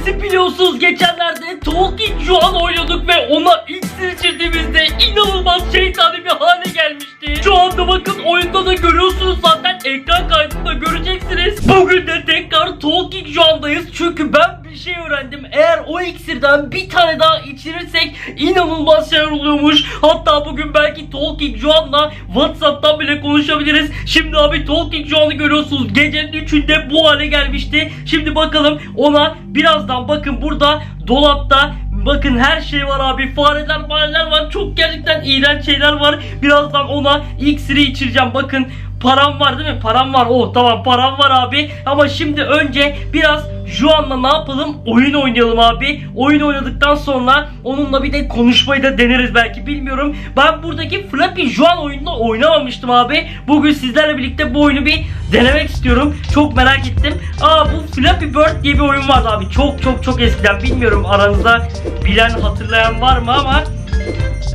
ailesi biliyorsunuz geçenlerde Talking Juan oynuyorduk ve ona iksir içirdiğimizde inanılmaz şeytani bir hale gelmişti. Şu anda bakın oyunda da görüyorsunuz zaten ekran kaydında göreceksiniz. Bugün de tekrar Talking Juan'dayız çünkü ben bir şey öğrendim. Eğer o iksirden bir tane daha içirirsek inanılmaz şeyler oluyormuş. Hatta bugün belki Talking Juan'la Whatsapp'tan bile konuşabiliriz. Şimdi abi Talking Juan'ı görüyorsunuz. Gecenin 3'ünde bu hale gelmişti. Şimdi bakalım ona birazdan bakın burada dolapta Bakın her şey var abi. Fareler, fareler var. Çok gerçekten iğrenç şeyler var. Birazdan ona iksiri içireceğim. Bakın param var değil mi? Param var. Oh tamam param var abi. Ama şimdi önce biraz Juan'la ne yapalım? Oyun oynayalım abi. Oyun oynadıktan sonra onunla bir de konuşmayı da deneriz belki bilmiyorum. Ben buradaki Flappy Juan oyununu oynamamıştım abi. Bugün sizlerle birlikte bu oyunu bir denemek istiyorum. Çok merak ettim. Aa bu Flappy Bird diye bir oyun vardı abi. Çok çok çok eskiden bilmiyorum aranızda bilen hatırlayan var mı ama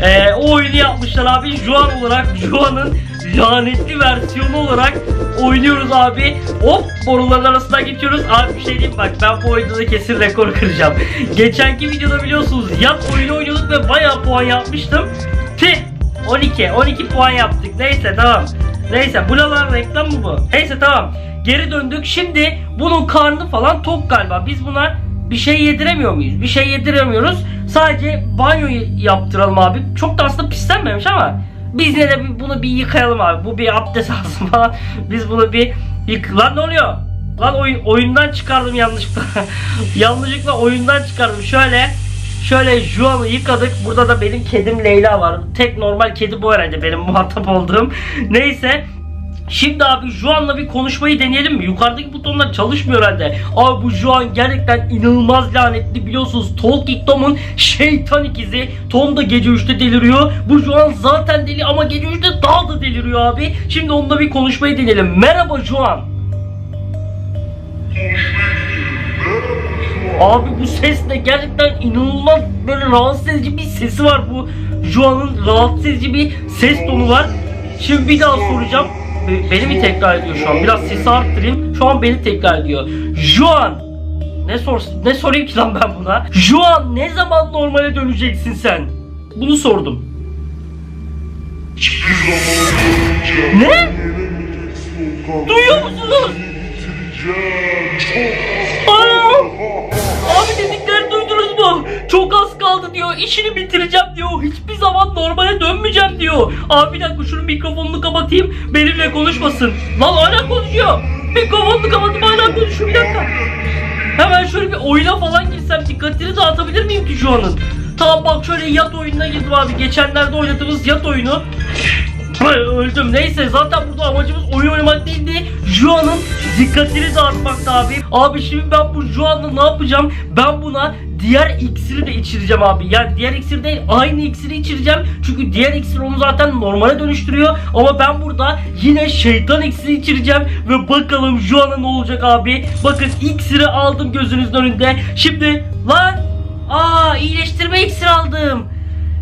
ee, o oyunu yapmışlar abi. Juan olarak Juan'ın lanetli versiyonu olarak oynuyoruz abi. Hop boruların arasından geçiyoruz. Abi bir şey diyeyim bak ben bu oyunda da kesin rekor kıracağım. Geçenki videoda biliyorsunuz yat oyunu oynuyorduk ve bayağı puan yapmıştım. Tih 12 12 puan yaptık. Neyse tamam. Neyse bu lan reklam mı bu? Neyse tamam. Geri döndük. Şimdi bunun karnı falan tok galiba. Biz buna bir şey yediremiyor muyuz? Bir şey yediremiyoruz. Sadece banyo yaptıralım abi. Çok da aslında pislenmemiş ama biz de bir- bunu bir yıkayalım abi. Bu bir abdest alsın falan. Biz bunu bir yık... Lan ne oluyor? Lan oyun, oyundan çıkardım yanlışlıkla. yanlışlıkla oyundan çıkardım. Şöyle Şöyle Juan'ı yıkadık. Burada da benim kedim Leyla var. Tek normal kedi bu herhalde benim muhatap olduğum. Neyse Şimdi abi Juan'la bir konuşmayı deneyelim mi? Yukarıdaki butonlar çalışmıyor herhalde. Abi bu Juan gerçekten inanılmaz lanetli biliyorsunuz. Talking Tom'un şeytan ikizi. Tom da gece 3'te deliriyor. Bu Juan zaten deli ama gece 3'te daha da deliriyor abi. Şimdi onunla bir konuşmayı deneyelim. Merhaba Juan. Abi bu ses de gerçekten inanılmaz böyle rahatsız edici bir sesi var bu Juan'ın rahatsız edici bir ses tonu var. Şimdi bir daha soracağım. Be- Beni mi tekrar ediyor şu an? Biraz sesi arttırayım. Şu an beni tekrar ediyor. Juan ne sor ne sorayım ki lan ben buna? Juan ne zaman normale döneceksin sen? Bunu sordum. Ne? Duyuyor musunuz? Aa! Abi dediklerini duydunuz mu? Çok az kaldı diyor. İşini bitireceğim zaman normale dönmeyeceğim diyor. Abi bir dakika şunun mikrofonunu kapatayım. Benimle konuşmasın. Lan hala konuşuyor. Mikrofonunu kapatıp hala konuşuyor. Bir dakika. Hemen şöyle bir oyuna falan girsem dikkatini dağıtabilir miyim ki şu anın? Tamam bak şöyle yat oyununa girdim abi. Geçenlerde oynadığımız yat oyunu. Öldüm. Neyse zaten burada amacımız oyun oynamak değildi. Juan'ın dikkatini dağıtmaktı abi. Abi şimdi ben bu Juan'la ne yapacağım? Ben buna diğer iksiri de içireceğim abi. Yani diğer iksir değil aynı iksiri içireceğim. Çünkü diğer iksir onu zaten normale dönüştürüyor. Ama ben burada yine şeytan iksiri içireceğim. Ve bakalım Juan'a ne olacak abi. Bakın iksiri aldım gözünüzün önünde. Şimdi lan Aa iyileştirme iksiri aldım.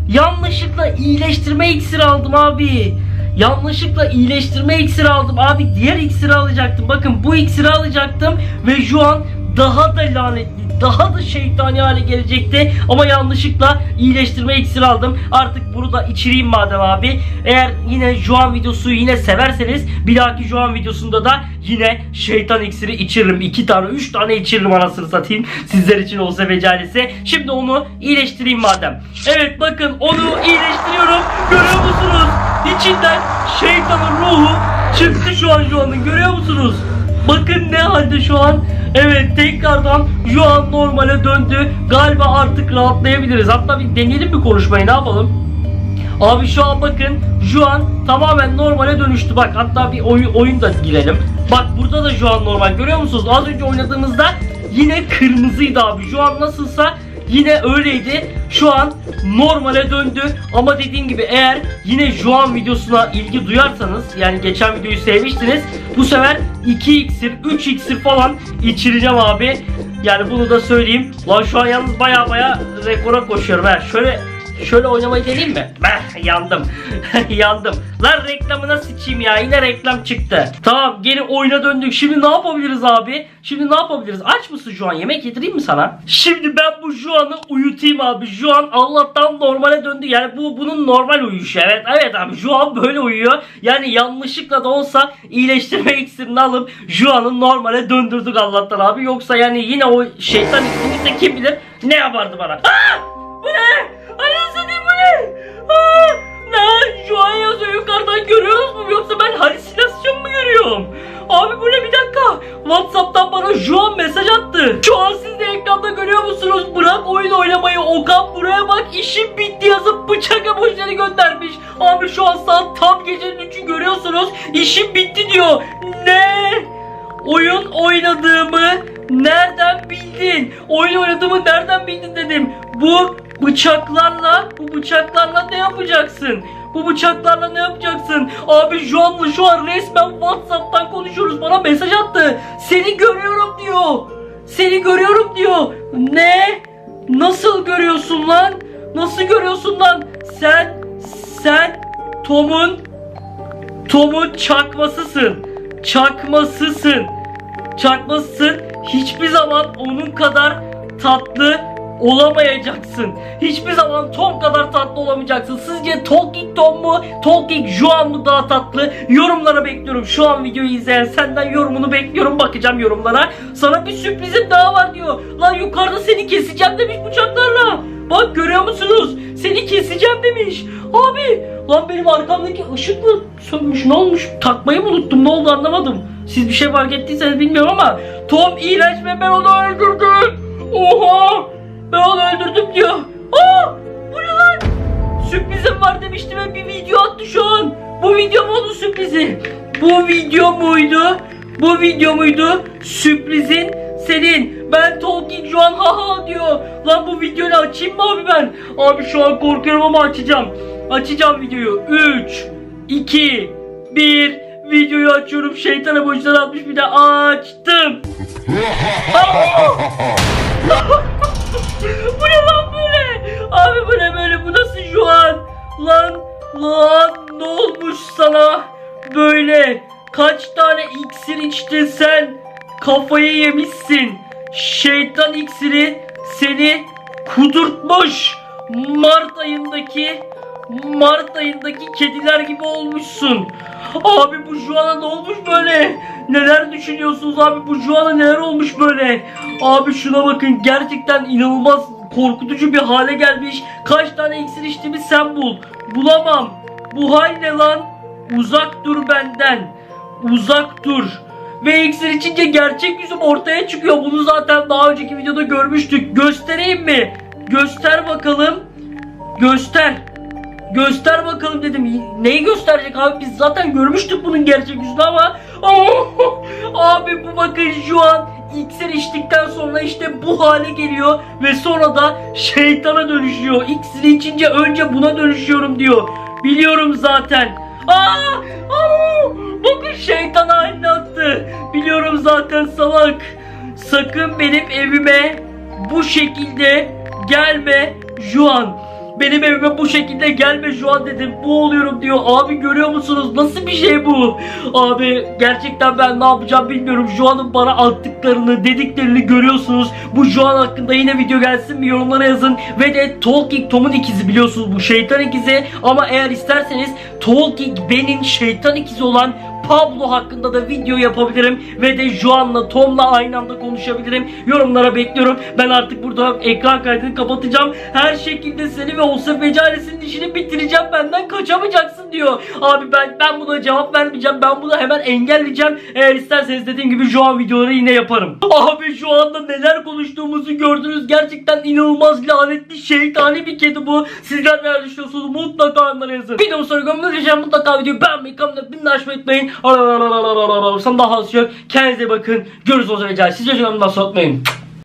Yanlışlıkla iyileştirme iksiri aldım abi. Yanlışlıkla iyileştirme iksiri aldım abi. Diğer iksiri alacaktım. Bakın bu iksiri alacaktım ve şu an daha da lanetli, daha da şeytani hale gelecekti. Ama yanlışlıkla iyileştirme iksiri aldım. Artık bunu da içireyim madem abi. Eğer yine Juan videosu yine severseniz bir dahaki Juan videosunda da yine şeytan iksiri içiririm. iki tane, üç tane içiririm anasını satayım. Sizler için olsa becalesi. Şimdi onu iyileştireyim madem. Evet bakın onu iyileştiriyorum. Görüyor musunuz? İçinden şeytanın ruhu çıktı şu an Juan'ın. Görüyor musunuz? Bakın ne halde şu an. Evet tekrardan şu an normale döndü. Galiba artık rahatlayabiliriz. Hatta bir deneyelim mi konuşmayı ne yapalım? Abi şu an bakın şu an tamamen normale dönüştü. Bak hatta bir oyun, oyun da girelim. Bak burada da şu an normal. Görüyor musunuz? Az önce oynadığımızda yine kırmızıydı abi. Şu an nasılsa yine öyleydi. Şu an normale döndü. Ama dediğim gibi eğer yine Juan videosuna ilgi duyarsanız yani geçen videoyu sevmiştiniz. Bu sefer 2 iksir, 3 iksir falan içireceğim abi. Yani bunu da söyleyeyim. Lan şu an yalnız baya baya rekora koşuyorum. Ha. Şöyle Şöyle oynamayı deneyeyim mi? Beh yandım. yandım. Lan reklamına sıçayım ya. Yine reklam çıktı. Tamam geri oyuna döndük. Şimdi ne yapabiliriz abi? Şimdi ne yapabiliriz? Aç mısın şu an? Yemek yedireyim mi sana? Şimdi ben bu Juan'ı uyutayım abi. Juan Allah'tan normale döndü. Yani bu bunun normal uyuyuşu. Evet evet abi. Juan böyle uyuyor. Yani yanlışlıkla da olsa iyileştirme iksirini alıp Juan'ı normale döndürdük Allah'tan abi. Yoksa yani yine o şeytan iksiriyse kim bilir ne yapardı bana. Aa! Bu ne? İşim bitti yazıp bıçak emojisi göndermiş. Abi şu an saat tam gecenin 3'ü görüyorsunuz. İşim bitti diyor. Ne? Oyun oynadığımı nereden bildin? Oyun oynadığımı nereden bildin dedim. Bu bıçaklarla, bu bıçaklarla ne yapacaksın? Bu bıçaklarla ne yapacaksın? Abi an şu an resmen Whatsapp'tan konuşuyoruz. Bana mesaj attı. Seni görüyorum diyor. Seni görüyorum diyor. Ne? Nasıl görüyorsun lan? Nasıl görüyorsun lan? Sen, sen Tom'un Tom'un çakmasısın. Çakmasısın. Çakmasısın. Hiçbir zaman onun kadar tatlı olamayacaksın. Hiçbir zaman Tom kadar tatlı olamayacaksın. Sizce Talking Tom mu, Talking Juan mu daha tatlı? Yorumlara bekliyorum. Şu an videoyu izleyen senden yorumunu bekliyorum. Bakacağım yorumlara. Sana bir sürprizim daha var diyor. Lan yukarıda seni keseceğim demiş bıçaklarla. Bak görüyor musunuz? Seni keseceğim demiş. Abi lan benim arkamdaki ışık mı sönmüş ne olmuş? Takmayı mı unuttum ne oldu anlamadım. Siz bir şey fark ettiyseniz bilmiyorum ama Tom iğrenç ve ben onu öldürdüm. Oha ben onu öldürdüm diyor. Aa bu ne lan? Sürprizim var demiştim ve bir video attı şu an. Bu video mu onun sürprizi? Bu video muydu? Bu video muydu? Sürprizin senin. Ben Tolkien şu an haha diyor. Lan bu videoyu açayım mı abi ben? Abi şu an korkuyorum ama açacağım. Açacağım videoyu. 3, 2, 1. Videoyu açıyorum. Şeytana boştan atmış bir de açtım. bu ne lan böyle? Abi bu ne böyle? Bu nasıl şu an? Lan lan ne olmuş sana? Böyle kaç tane iksir içtin sen? Kafayı yemişsin. Şeytan iksiri seni kudurtmuş. Mart ayındaki Mart ayındaki kediler gibi olmuşsun. Abi bu Juana ne olmuş böyle? Neler düşünüyorsunuz abi bu Juana neler olmuş böyle? Abi şuna bakın gerçekten inanılmaz korkutucu bir hale gelmiş. Kaç tane iksir içtiğimi sen bul. Bulamam. Bu hal ne lan? Uzak dur benden. Uzak dur. Ve iksir içince gerçek yüzüm ortaya çıkıyor. Bunu zaten daha önceki videoda görmüştük. Göstereyim mi? Göster bakalım. Göster. Göster bakalım dedim. Neyi gösterecek abi? Biz zaten görmüştük bunun gerçek yüzünü ama abi bu bakın şu an iksir içtikten sonra işte bu hale geliyor ve sonra da şeytana dönüşüyor. İksiri içince önce buna dönüşüyorum diyor. Biliyorum zaten. Aa! Aa! Bakın şeytan haline attı. Biliyorum zaten salak. Sakın benim evime bu şekilde gelme Juan. Benim evime bu şekilde gelme şu an dedim. Bu oluyorum diyor. Abi görüyor musunuz? Nasıl bir şey bu? Abi gerçekten ben ne yapacağım bilmiyorum. Juan'ın bana attıklarını, dediklerini görüyorsunuz. Bu Juan hakkında yine video gelsin mi yorumlara yazın. Ve de Talking Tom'un ikizi biliyorsunuz bu şeytan ikizi. Ama eğer isterseniz Talking Ben'in şeytan ikizi olan Pablo hakkında da video yapabilirim ve de Juan'la Tom'la aynı anda konuşabilirim. Yorumlara bekliyorum. Ben artık burada ekran kaydını kapatacağım. Her şekilde seni ve Olsa Becaresinin işini bitireceğim. Benden kaçamayacaksın diyor. Abi ben ben buna cevap vermeyeceğim. Ben bunu hemen engelleyeceğim. Eğer isterseniz dediğim gibi Juan videoları yine yaparım. Abi şu anda neler konuştuğumuzu gördünüz. Gerçekten inanılmaz lanetli şeytani bir kedi bu. Sizler neler düşünüyorsunuz? Mutlaka yorumlara yazın. Videomu sonra gömüleceğim. Mutlaka videoyu beğenmeyi, kanalımda bin açmayı unutmayın. Sen daha az yok. Kendinize bakın. Görüşürüz zaman. Sizce yorumdan unutmayın.